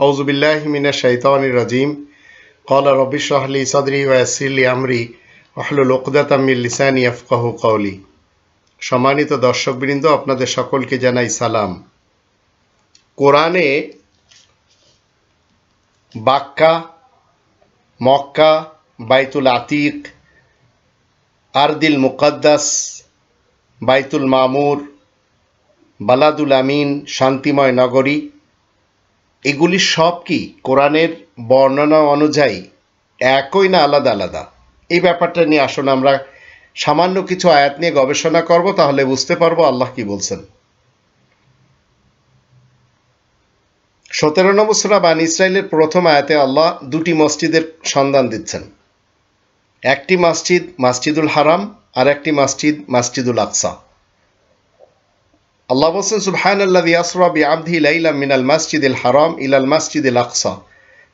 আউজুবিল্লাহ দর্শক বৃন্দ আমরি লিসানি সম্মানিত দর্শকবৃন্দ, আপনাদের সকলকে জানাই সালাম। কোরআনে বাক্কা, মক্কা, বাইতুল আতিক, আরদিল মুকদ্দাস, বাইতুল মামুর, বালাদুল আমিন, শান্তিময় নগরী এগুলি সব কি কোরআনের বর্ণনা অনুযায়ী একই না আলাদা আলাদা? এই ব্যাপারটা নিয়ে আসুন, আমরা সামান্য কিছু আয়াত নিয়ে গবেষণা করব, তাহলে বুঝতে পারব আল্লাহ কি বলছেন। সতেরো নম্বর সুরা বান ইসরায়েলের প্রথম আয়াতে আল্লাহ দুটি মসজিদের সন্ধান দিচ্ছেন। একটি মসজিদ, মসজিদুল হারাম, আর একটি মসজিদ, মসজিদুল আকসা। আল্লাহ বলছেন সুবহান আল্লাহ ইয়াসরা বি আবদি লাইলা মিনাল মসজিদুল হারাম ইলাল মসজিদুল আকসা।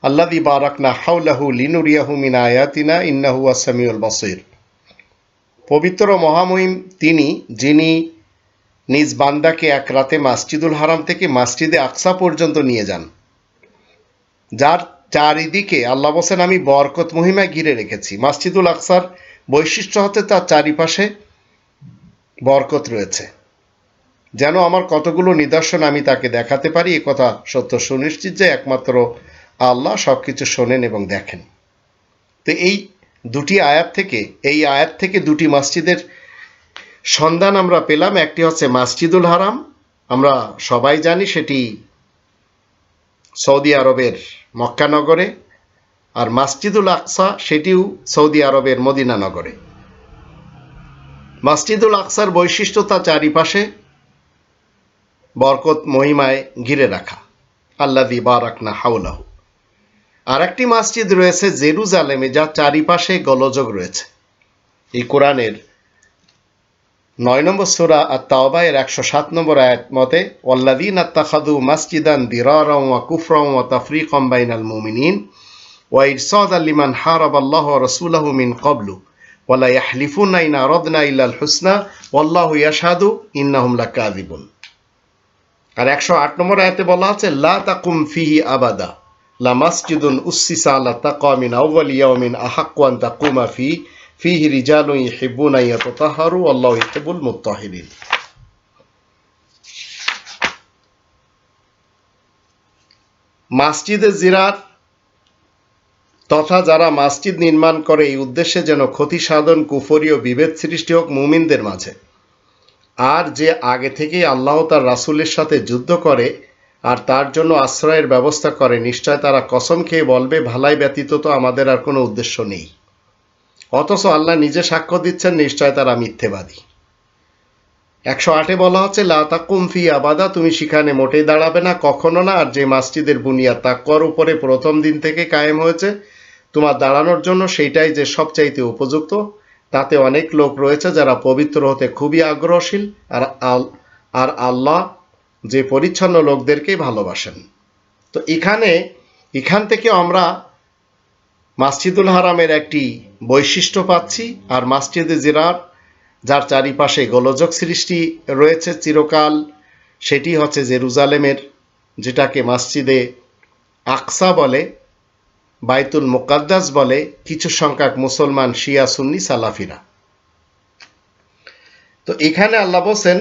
আল্লাদি বারাকনা হাউলাহু লিনুরিয়াহু মিন আয়াতিনা, ইন্নাহু আসামিউল বসির। পবিত্র মহামহিম তিনি, যিনি নিজ বান্দাকে এক রাতে মাসজিদুল হারাম থেকে মাসজিদে আকসা পর্যন্ত নিয়ে যান। যার চারিদিকে, আল্লাহ বসেন আমি বরকত মহিমায় ঘিরে রেখেছি। মাসজিদুল আকসার বৈশিষ্ট্য হতে তার চারিপাশে বরকত রয়েছে। যেন আমার কতগুলো নিদর্শন আমি তাকে দেখাতে পারি, এ কথা সত্য সুনিশ্চিত যে একমাত্র আল্লাহ সব কিছু শোনেন এবং দেখেন। তো এই দুটি আয়াত থেকে, এই আয়াত থেকে দুটি মসজিদের সন্ধান আমরা পেলাম। একটি হচ্ছে মাসজিদুল হারাম, আমরা সবাই জানি সেটি সৌদি আরবের মক্কানগরে আর মাসজিদুল আকসা সেটিও সৌদি আরবের মদিনা নগরে। মাসজিদুল আকসার বৈশিষ্ট্য তার চারিপাশে বরকত মহিমায় ঘিরে রাখা। আল্লাদি বারাকনা হাউলাহু আর একটি মসজিদ রয়েছে জেরুজালেমে, যার চারিপাশে গোলযোগ রয়েছে। এই কোরআনের নয় নম্বর সুরা আর তাওবায়ের একশো সাত নম্বর আয়াত মতে ওল্লাদিন আত্তাখাদু মাসজিদান দিরারম ওয়া কুফরম ওয়া তাফরিকম বাইনাল মুমিনিন, ওয়া ইরসাদ আল্লিমান হারাব আল্লাহ রসুলাহু মিন কবলু ওয়ালা ইয়াহলিফুনা ইন আরাদনা ইল্লাল হুসনা, ওয়াল্লাহু ইয়াশহাদু ইন্নাহুম লাকাযিবুন। আর একশো আট নম্বর আয়াতে বলা আছে, লা তাকুম ফিহি আবাদা, লা মাসজিদুন উসসিসা আলা তাকওয়া মিন আউওয়াল ইয়াউমিন আহাক্কু আন তাকুমা ফি ফিহি রিজালুন ইহিব্বুনা ইয়াতাতাহহারু আল্লাহু ইহিব্বুল মুত্তাহিরিন। মাসজিদে জিরাত তথা যারা মসজিদ নির্মাণ করে, এই উদ্দেশ্যে যেন ক্ষতি সাধন, কুফরি ও বিভেদ সৃষ্টি হোক মুমিনদের মাঝে। আর যে আগে থেকেই আল্লাহ তার রাসুলের সাথে যুদ্ধ করে আর তার জন্য আশ্রয়ের ব্যবস্থা করে, নিশ্চয় তারা কসম খেয়ে বলবে, ভালাই ব্যতীত তো আমাদের আর কোনো উদ্দেশ্য নেই। অথচ আল্লাহ নিজে সাক্ষ্য দিচ্ছেন, নিশ্চয় তারা মিথ্যেবাদী। একশো আটে বলা হচ্ছে লাতাকুম ফি আবাদা, তুমি সেখানে মোটেই দাঁড়াবে না, কখনো না, আর যে মাসজিদের বুনিয়াদ তাক্কর উপরে প্রথম দিন থেকে কায়েম হয়েছে, তোমার দাঁড়ানোর জন্য সেইটাই যে সবচাইতে উপযুক্ত। তাতে অনেক লোক রয়েছে যারা পবিত্র হতে খুবই আগ্রহশীল আর আল, আর আল্লাহ যে পরিচ্ছন্ন লোকদেরকেই ভালোবাসেন। তো এখানে, এখান থেকে আমরা মাসজিদুল হারামের একটি বৈশিষ্ট্য পাচ্ছি আর মাসজিদে জিরার, যার চারিপাশে গোলযোগ সৃষ্টি রয়েছে চিরকাল, সেটি হচ্ছে জেরুজালেমের, যেটাকে মাসজিদে আকসা বলে। বাইতুল মোকাদ্দাস বলে কিছু সংখ্যক মুসলমান শিয়া সুন্নি সালাফিরা। তো এখানে আল্লাহ বলছেন,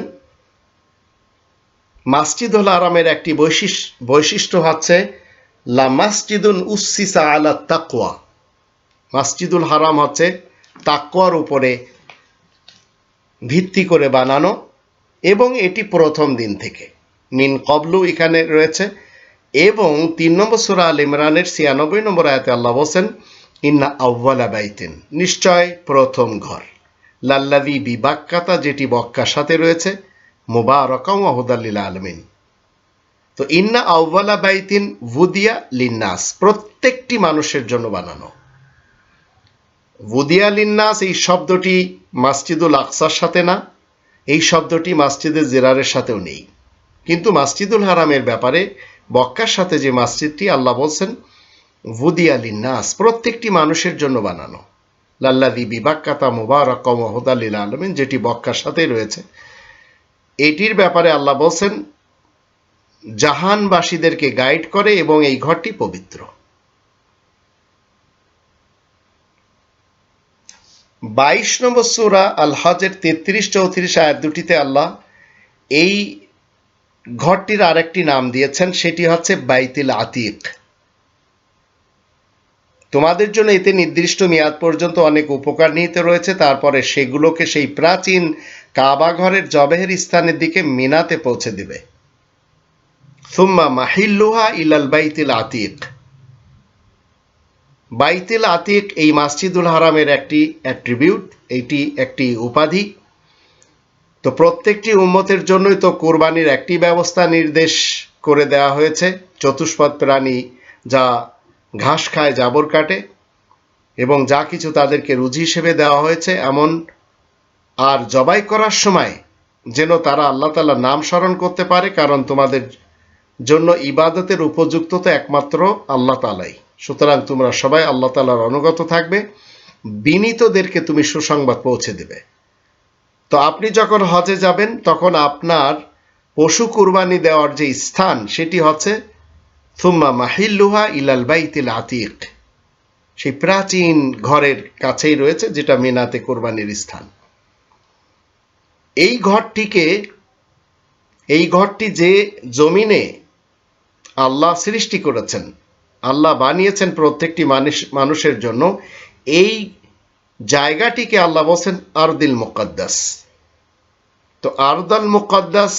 মাসজিদুল আরামের একটি বৈশিষ্ট্য বৈশিষ্ট্য হচ্ছে, লা মাসজিদুন উসিসা আলা তাকওয়া। মাসজিদুল হারাম হচ্ছে তাকওয়ার উপরে ভিত্তি করে বানানো এবং এটি প্রথম দিন থেকে। মিন কবলু এখানে রয়েছে। এবং তিন নম্বর সুরা আল ইমরানের ছিয়ানব্বই নম্বর আয়াতে আল্লাহ বলছেন, ইন্না আউ্বালা বাইতেন নিশ্চয় প্রথম ঘর। লাল্লাদি বিবাক্কাতা যেটি বক্কার সাথে রয়েছে মুবারকম ওয়াহুদাল্লিল আলমিন। তো ইন্না আউ্বালা বাইতিন ভুদিয়া লিন্নাস, প্রত্যেকটি মানুষের জন্য বানানো। ভুদিয়া লিন্নাস, এই শব্দটি মাসজিদুল আকসার সাথে না, এই শব্দটি মাসজিদে জেরারের সাথেও নেই। কিন্তু মাসজিদুল হারামের ব্যাপারে বক্কার সাথে যে মসজিদটি আল্লাহ বলছেন ভুদি আলিন নাস প্রত্যেকটি মানুষের জন্য বানানো। লাল্লাদি বিবাক্কাতা মুবারক মহদালিল আলমিন, যেটি বক্কার সাথে রয়েছে। এটির ব্যাপারে আল্লাহ বলছেন, জাহানবাসীদেরকে গাইড করে এবং এই ঘরটি পবিত্র। বাইশ নম্বর সুরা আল হজের তেত্রিশ চৌত্রিশ আয়াত দুটিতে আল্লাহ এই ঘরটির আরেকটি নাম দিয়েছেন, সেটি হচ্ছে বাইতিল আতিক। তোমাদের জন্য এতে নির্দিষ্ট মেয়াদ পর্যন্ত অনেক উপকার নিহিত রয়েছে। তারপরে সেগুলোকে সেই প্রাচীন কাবা ঘরের জবেহের স্থানের দিকে মিনাতে পৌঁছে দিবে। সুম্মা মাহিল্লুহা ইলাল বাইতিল আতিক। বাইতিল আতিক এই মাসজিদুল হারামের একটি অ্যাট্রিবিউট এটি একটি উপাধি। তো প্রত্যেকটি উম্মতের জন্যই তো কোরবানির একটি ব্যবস্থা নির্দেশ করে দেওয়া হয়েছে। চতুষ্পদ প্রাণী যা ঘাস খায়, জাবর কাটে এবং যা কিছু তাদেরকে রুজি হিসেবে দেওয়া হয়েছে, এমন আর জবাই করার সময় যেন তারা আল্লাহ তালা নাম স্মরণ করতে পারে, কারণ তোমাদের জন্য ইবাদতের উপযুক্ত তো একমাত্র আল্লাহ তালাই সুতরাং তোমরা সবাই আল্লাহ তালার অনুগত থাকবে, বিনীতদেরকে তুমি সুসংবাদ পৌঁছে দেবে। তো আপনি যখন হজে যাবেন, তখন আপনার পশু কুরবানি দেওয়ার যে স্থান, সেটি হচ্ছে থুম্মা মাহিল্লুহা ইলাল বাইতিল আতিক। সেই প্রাচীন ঘরের কাছেই রয়েছে, যেটা মিনাতে কোরবানির স্থান। এই ঘরটিকে, এই ঘরটি যে জমিনে আল্লাহ সৃষ্টি করেছেন, আল্লাহ বানিয়েছেন প্রত্যেকটি মানুষ, মানুষের জন্য, এই জায়গাটিকে আল্লাহ বলছেন আরদিল মুকদ্দাস। তো আরদাল মুকদ্দাস,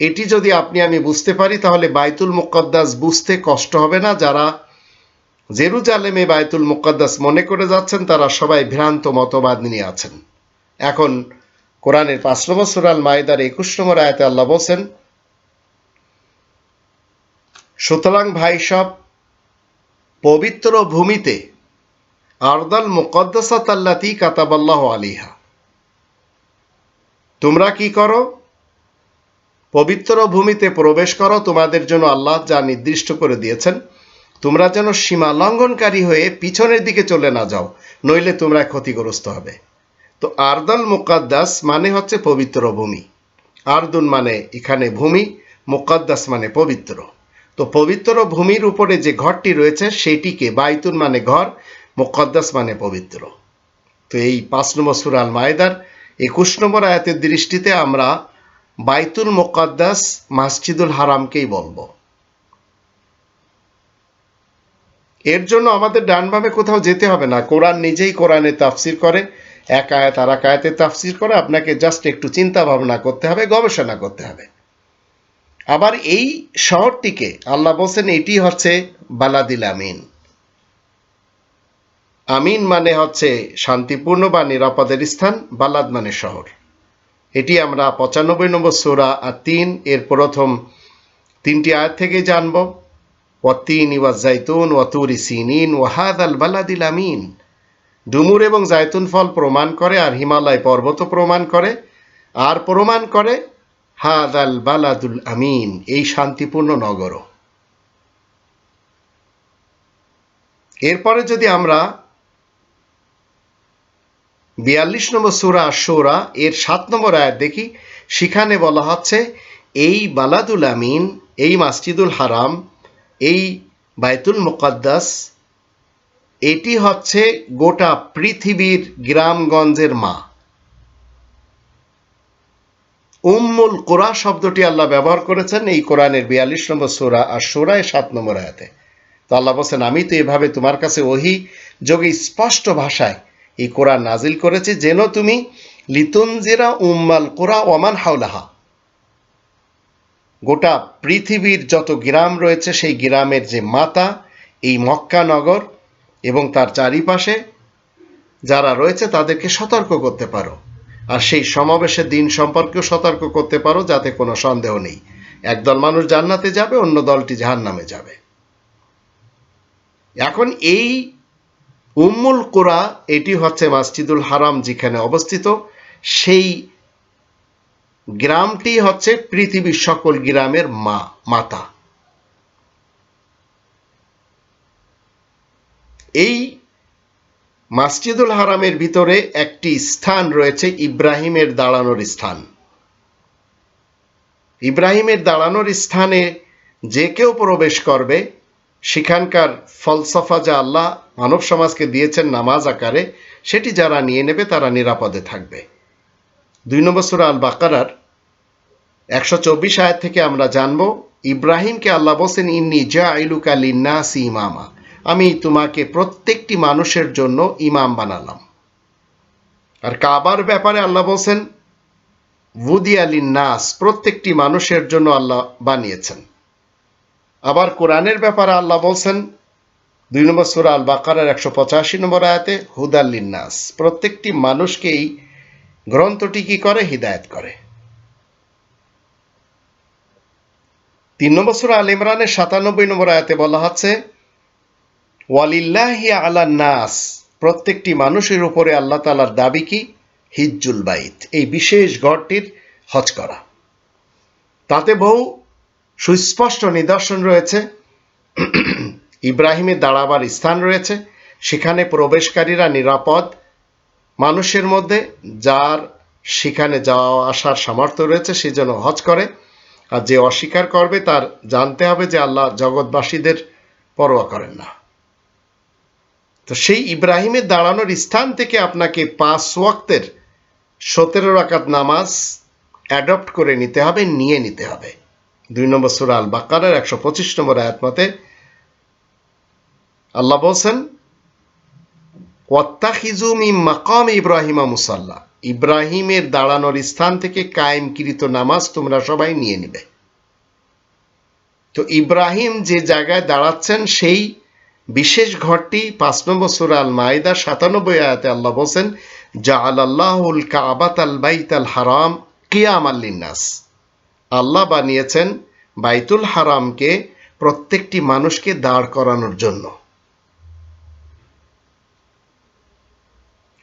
এটি যদি আপনি, আমি বুঝতে পারি, তাহলে বাইতুল মুকদ্দাস বুঝতে কষ্ট হবে না। যারা জেরুজালেমে বাইতুল মুকদ্দাস মনে করে যাচ্ছেন, তারা সবাই ভ্রান্ত মতবাদ নিয়ে আছেন। এখন কোরআনের পাঁচ নম্বর সুরাল মায়েদার একুশ নম্বর আয়তে আল্লাহ বলছেন, সুতরাং ভাই সব পবিত্র ভূমিতে আরদাল মুকদ্দাসাত আল্লাতি কাতাবাল্লাহ আলিহা তোমরা কি করো? পবিত্র ভূমিতে প্রবেশ করো, তোমাদের জন্য আল্লাহ যা নির্দিষ্ট করে দিয়েছেন। তোমরা যেন সীমা লঙ্ঘনকারী হয়ে পিছনের দিকে চলে না যাও, নইলে তোমরা ক্ষতিগ্রস্ত হবে। তো আরদাল মুকাদ্দাস মানে হচ্ছে পবিত্র ভূমি। আরদুন মানে এখানে ভূমি, মুকাদ্দাস মানে পবিত্র। তো পবিত্র ভূমির উপরে যে ঘরটি রয়েছে, সেটিকে বাইতুন মানে ঘর মুকদ্দাস মানে পবিত্র। তো এই পাঁচ নম্বর সুরাল মায়দার একুশ নম্বর আয়াতের দৃষ্টিতে আমরা বাইতুল মোকাদ্দাস মাসজিদুল হারামকেই বলব। এর জন্য আমাদের ডানভাবে কোথাও যেতে হবে না। কোরআন নিজেই কোরআনে তাফসির করে, এক আয়াত আর এক আয়াতে তাফসির করে আপনাকে জাস্ট একটু চিন্তা ভাবনা করতে হবে, গবেষণা করতে হবে। আবার এই শহরটিকে আল্লাহ বলছেন এটি হচ্ছে বালাদিল আমিন। আমিন মানে হচ্ছে শান্তিপূর্ণ বা নিরাপদের স্থান বালাদ মানে শহর। এটি আমরা পঁচানব্বই নম্বর সোরা আর তিন, এর প্রথম তিনটি আয়াত থেকে জানব। ওয়াতিন ওয়া জাইতুন ওয়াতুরি সিনিন ওয়াহাদ আল বালাদিল আমিন। ডুমুর এবং জায়তুন ফল প্রমাণ করে আর হিমালয় পর্বত প্রমাণ করে। আর প্রমাণ করে হাদ আল বালাদুল আমিন, এই শান্তিপূর্ণ নগর এরপরে যদি আমরা বিয়াল্লিশ নম্বর সুরা সোরা এর সাত নম্বর আয়াত দেখি, সেখানে বলা হচ্ছে, এই বালাদুল আমিন, এই মাসজিদুল হারাম, এই বাইতুল মুকদ্দাস, এটি হচ্ছে গোটা পৃথিবীর গ্রামগঞ্জের মা। উম্মুল কোরআ শব্দটি আল্লাহ ব্যবহার করেছেন এই কোরআনের বিয়াল্লিশ নম্বর সোরা আর সোরায় সাত নম্বর আয়াতে। তো আল্লাহ বলছেন, আমি তো এভাবে তোমার কাছে ওহি যোগে স্পষ্ট ভাষায় এই কোরআন নাজিল করেছে যেন তুমি লিতুনজিরা উম্মাল কোরআ ওমান হাওলাহা। গোটা পৃথিবীর যত গ্রাম রয়েছে, সেই গ্রামের যে মাতা, এই মক্কা নগর এবং তার চারিপাশে যারা রয়েছে, তাদেরকে সতর্ক করতে পারো। আর সেই সমাবেশের দিন সম্পর্কেও সতর্ক করতে পারো, যাতে কোনো সন্দেহ নেই। একদল মানুষ জান্নাতে যাবে, অন্য দলটি জাহান নামে যাবে। এখন এই উম্মুল কোরা, এটি হচ্ছে মাসজিদুল হারাম যেখানে অবস্থিত। সেই গ্রামটি হচ্ছে পৃথিবীর সকল গ্রামের মা, মাতা। এই মাসজিদুল হারামের ভিতরে একটি স্থান রয়েছে, ইব্রাহিমের দাঁড়ানোর স্থান। ইব্রাহিমের দাঁড়ানোর স্থানে যে কেউ প্রবেশ করবে সেখানকার ফলসফা যা আল্লাহ মানব সমাজকে দিয়েছেন নামাজ আকারে, সেটি যারা নিয়ে নেবে তারা নিরাপদে থাকবে। দুই নম্বর সুরা আল বাকারার একশো চব্বিশ আয়াত থেকে আমরা জানব, ইব্রাহিমকে আল্লাহ বলছেন, ইন্নি জা ইলুকা লিন্নাসি ইমামা। আমি তোমাকে প্রত্যেকটি মানুষের জন্য ইমাম বানালাম। আর কাবার ব্যাপারে আল্লাহ বলছেন বুদি আলী নাস প্রত্যেকটি মানুষের জন্য আল্লাহ বানিয়েছেন। আবার কোরআনের ব্যাপারে আল্লাহ বলছেন, দুই নম্বর সুরা আল বাকারের একশো পঁচাশি নম্বর আয়াতে হুদাল্লিন নাস প্রত্যেকটি মানুষকেই গ্রন্থটি কি করে? হিদায়ত করে। তিন নম্বর সুরা আল ইমরানের সাতানব্বই নম্বর আয়াতে বলা হচ্ছে, ওয়ালিল্লাহি আলা নাস, প্রত্যেকটি মানুষের উপরে আল্লাহ তালার দাবি কি? হিজ্জুল বাইত, এই বিশেষ ঘরটির হজ করা। তাতে বহু সুস্পষ্ট নিদর্শন রয়েছে। ইব্রাহিমের দাঁড়াবার স্থান রয়েছে। সেখানে প্রবেশকারীরা নিরাপদ মানুষের মধ্যে, যার সেখানে যাওয়া আসার সামর্থ্য রয়েছে, সে যেন হজ করে। আর যে অস্বীকার করবে, তার জানতে হবে যে আল্লাহ জগৎবাসীদের পরোয়া করেন না। তো সেই ইব্রাহিমের দাঁড়ানোর স্থান থেকে আপনাকে পাঁচ ওয়াক্তের সতেরো রাকাত নামাজ অ্যাডপ্ট করে নিতে হবে, নিয়ে নিতে হবে। দুই নম্বর সুরা আল বাকারের একশো পঁচিশ নম্বর আয়াত মতে আল্লাহ বলছেন ওয়াত্তাখিজুমি মাকাম ইব্রাহিমা মুসাল্লা। ইব্রাহিমের দাঁড়ানোর স্থান থেকে কায়েমকৃত নামাজ তোমরা সবাই নিয়ে নিবে। তো ইব্রাহিম যে জায়গায় দাঁড়াচ্ছেন, সেই বিশেষ ঘরটি পাঁচ নম্বর সুরা আল মাইদা সাতানব্বই আয়াতে আল্লাহ বলছেন জা আল্লাহুল কাবাত আল বাইত আল হারাম কিয়াম আল্লিনাস আল্লাহ বানিয়েছেন বাইতুল হারামকে প্রত্যেকটি মানুষকে দাঁড় করানোর জন্য।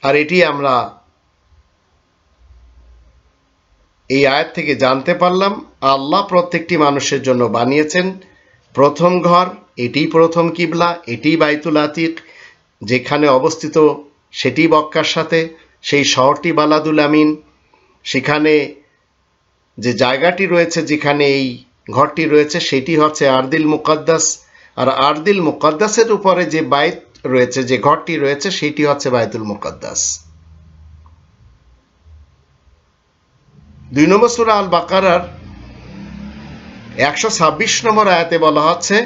আর এটি আমরা এই আয়াত থেকে জানতে পারলাম, আল্লাহ প্রত্যেকটি মানুষের জন্য বানিয়েছেন। প্রথম ঘর এটি প্রথম কিবলা এটি বাইতুল আতিক, যেখানে অবস্থিত সেটি বক্কার সাথে, সেই শহরটি বালাদুল আমিন, সেখানে যে জায়গাটি রয়েছে যেখানে এই ঘরটি রয়েছে, সেটি হচ্ছে আরদিল মুকাদ্দাস। আর আরদিল মুকাদ্দাসের উপরে যে বাইত রয়েছে, যে ঘরটি রয়েছে, সেটি হচ্ছে বাইতুল মুকাদ্দাস। দুই নম্বর সুরা আল বাকারার একশো ছাব্বিশ নম্বর আয়াতে বলা হচ্ছে,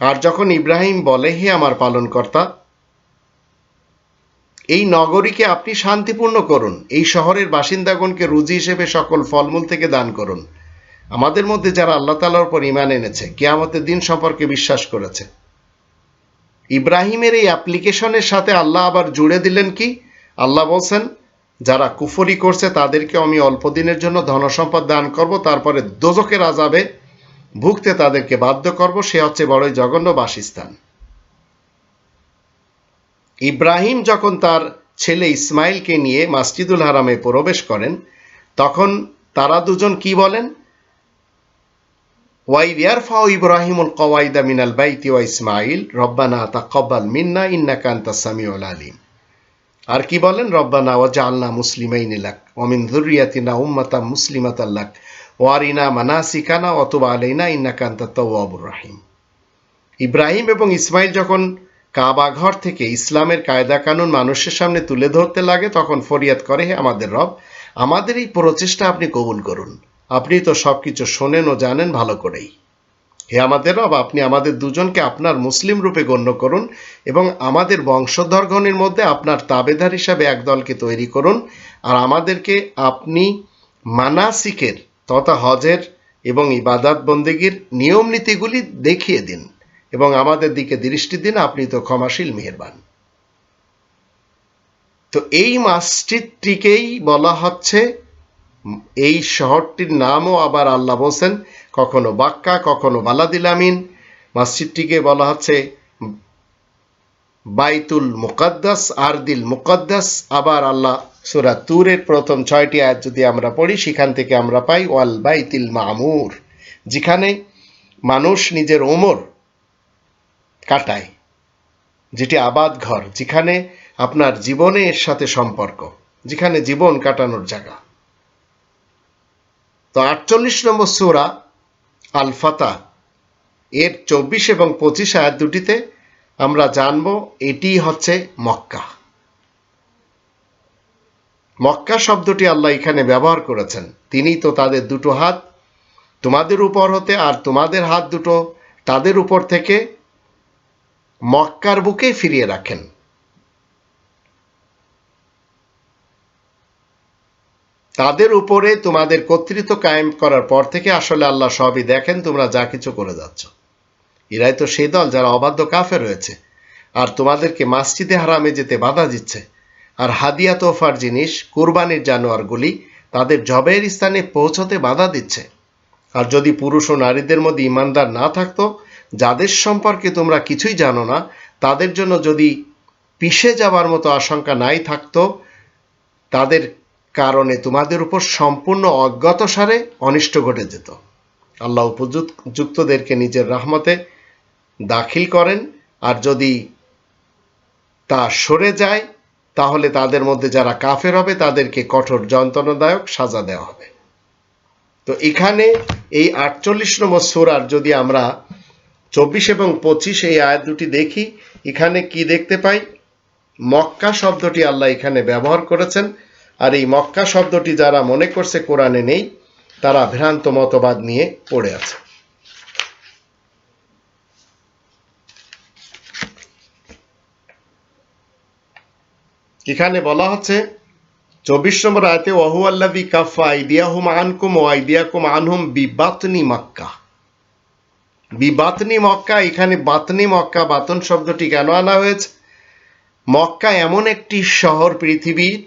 আর যখন ইব্রাহিম বলে, হে আমার পালনকর্তা এই নগরীকে আপনি শান্তিপূর্ণ করুন। এই শহরের বাসিন্দাগণকে রুজি হিসেবে সকল ফলমূল থেকে দান করুন। আমাদের মধ্যে যারা আল্লাহ তালার উপর ইমান এনেছে, কেয়ামতের দিন সম্পর্কে বিশ্বাস করেছে। ইব্রাহিমের এই অ্যাপ্লিকেশনের সাথে আল্লাহ আবার জুড়ে দিলেন কি? আল্লাহ বলছেন, যারা কুফরি করছে তাদেরকে আমি অল্প দিনের জন্য ধনসম্পদ দান করব, তারপরে দোজকের আজাবে ভুগতে তাদেরকে বাধ্য করব। সে হচ্ছে বড়ই জঘন্য বাসস্থান। ইব্রাহিম যখন তার ছেলে ইসমাইলকে নিয়ে মাসজিদুল হারামে প্রবেশ করেন, তখন তারা দুজন কি বলেন? ওয়াইদ ইয়ারফাউ ইব্রাহিমুল কওয়াইদা মিনাল বাইতি ওয়া ইসমাইল, রব্বানা তাকাব্বাল মিন্না, ইন্নাকা আনতাস সামিউল আলিম। আর কি বলেন? রব্বানা ওয়াজআলনা মুসলিমাইন লাক, ওয়া মিন যুররিয়াতিনা উম্মাতাম মুসলিমাতাল লাক ওয়ারিনা মানাসিকানা ওয়া তুব আলাইনা, ইন্নাকা আনতাত তাওয়াবুর রহিম। ইব্রাহিম এবং ইসমাইল যখন কাবা ঘর থেকে ইসলামের কায়দা কানুন মানুষের সামনে তুলে ধরতে লাগে, তখন ফরিয়াদ করে, হে আমাদের রব, আমাদের এই প্রচেষ্টা আপনি কবুল করুন। আপনি তো সবকিছু শোনেন ও জানেন ভালো করেই। হে আমাদের রব, আপনি আমাদের দুজনকে আপনার মুসলিম রূপে গণ্য করুন এবং আমাদের বংশধরগণের মধ্যে আপনার তাবেদার হিসাবে এক দলকে তৈরি করুন। আর আমাদেরকে আপনি মানাসিকের তথা হজের এবং ইবাদাত বন্দেগীর নিয়ম নীতিগুলি দেখিয়ে দিন। এবং আমাদের দিকে দৃষ্টি দিন, আপনি তো ক্ষমাশীল, মেহেরবান। তো এই মসজিদটিকেই বলা হচ্ছে, এই শহরটির নামও আবার আল্লাহ বলছেন, কখনো বাক্কা, কখনো বালাদিল আমিন। মসজিদটিকে বলা হচ্ছে, বাইতুল মুকাদ্দাস, আরদিল মুকাদ্দাস। আবার আল্লাহ সুরা তুরের প্রথম ছয়টি আয়াত যদি আমরা পড়ি, সেখান থেকে আমরা পাই, ওয়াল বাইতিল মামুর। যেখানে মানুষ নিজের ওমর কাটায়, যেটি আবাদ ঘর, যেখানে আপনার জীবনে এর সাথে সম্পর্ক, যেখানে জীবন কাটানোর জায়গা। তো আটচল্লিশ নম্বর সুরা আল ফাতা এর চব্বিশ এবং পঁচিশ আয়াত দুটিতে আমরা জানব এটি হচ্ছে মক্কা। মক্কা শব্দটি আল্লাহ এখানে ব্যবহার করেছেন। তিনি তো তাদের দুটো হাত তোমাদের উপর হতে আর তোমাদের হাত দুটো তাদের উপর থেকে মক্কার বুকে ফিরিয়ে রাখেন। তাদের উপরে তোমাদের কর্তৃত্ব কায়েম করার পর থেকে আসলে আল্লাহ সবই দেখেন, তোমরা যা কিছু করে যাচ্ছ। এরাই তো সেই দল যারা অবাধ্য কাফে রয়েছে আর তোমাদেরকে মাসজিদে হারামে যেতে বাধা দিচ্ছে। আর হাদিয়া তোফার জিনিস, কুরবানির জানোয়ারগুলি তাদের জবের স্থানে পৌঁছতে বাধা দিচ্ছে। আর যদি পুরুষ ও নারীদের মধ্যে ইমানদার না থাকতো যাদের সম্পর্কে তোমরা কিছুই জানো না, তাদের জন্য যদি পিষে যাবার মতো আশঙ্কা নাই থাকতো, তাদের কারণে তোমাদের উপর সম্পূর্ণ অজ্ঞাতসারে অনিষ্ট ঘটে যেত। আল্লাহ উপযুক্তদেরকে নিজের রহমতে দাখিল করেন, আর যদি তা সরে যায়, তাহলে তাদের মধ্যে যারা কাফের হবে, তাদেরকে কঠোর যন্ত্রণাদায়ক সাজা দেওয়া হবে। তো এখানে এই আটচল্লিশ নম্বর সুরার যদি আমরা চব্বিশ এবং পঁচিশ এই আয়াত দুটি দেখি। এখানে কি দেখতে পাই? মক্কা শব্দটি আল্লাহ এখানে ব্যবহার করেছেন। আর এই মক্কা শব্দটি যারা মনে করছে কোরআনে নেই, তারা ভ্রান্ত মতবাদ নিয়ে পড়ে আছে। এখানে বলা হচ্ছে, চব্বিশ নম্বর আয়তে ওহু আল্লাদি কাফা আইদিয়াহুম আনকুম ও আইদিয়াকুম আনহুম বিবাতনি মক্কা। বিবাতনি মক্কা, এখানে বাতনি মক্কা, বাতন শব্দটি কেন আনা হয়েছে? মক্কা এমন একটি শহর পৃথিবীর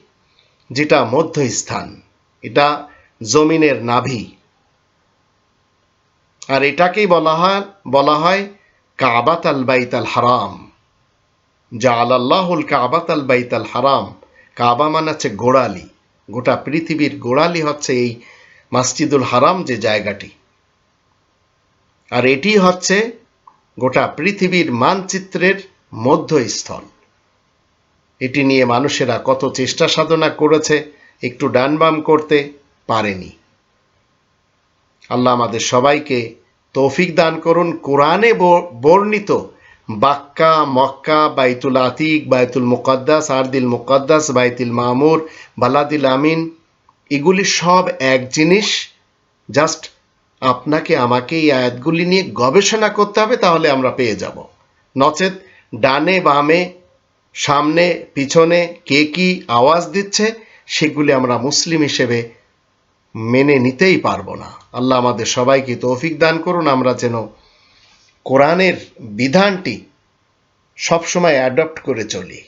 যেটা মধ্যস্থান। এটা জমিনের নাভি। আর এটাকেই বলা হয় বলা হয় কাবাত আল বাইত আল হারাম। জাল আল্লাহুল কাবাত আল বাইত আল হারাম। কাবা মানে হচ্ছে গোড়ালি। গোটা পৃথিবীর গোড়ালি হচ্ছে এই মাসজিদুল হারাম যে জায়গাটি। আর এটি হচ্ছে গোটা পৃথিবীর মানচিত্রের মধ্যস্থল। এটি নিয়ে মানুষেরা কত চেষ্টা সাধনা করেছে একটু ডানবাম করতে পারেনি। আল্লাহ আমাদের সবাইকে তৌফিক দান করুন। কোরআনে বর্ণিত বাক্কা, মক্কা, বাইতুল আতিক, বাইতুল মুকদ্দাস, আরদিল মুকদ্দাস, বাইতুল মামুর, বালাদিল আমিন, এগুলি সব এক জিনিস, জাস্ট আপনাকে আমাকে এই আয়াতগুলি নিয়ে গবেষণা করতে হবে, তাহলে আমরা পেয়ে যাব। নচেত ডানে বামে, সামনে, পিছনে কে কি আওয়াজ দিচ্ছে, সেগুলি আমরা মুসলিম হিসেবে মেনে নিতেই পারব না। আল্লাহ আমাদের সবাইকে তৌফিক দান করুন, আমরা যেন কোরআনের বিধানটি সবসময় অ্যাডপ্ট করে চলি।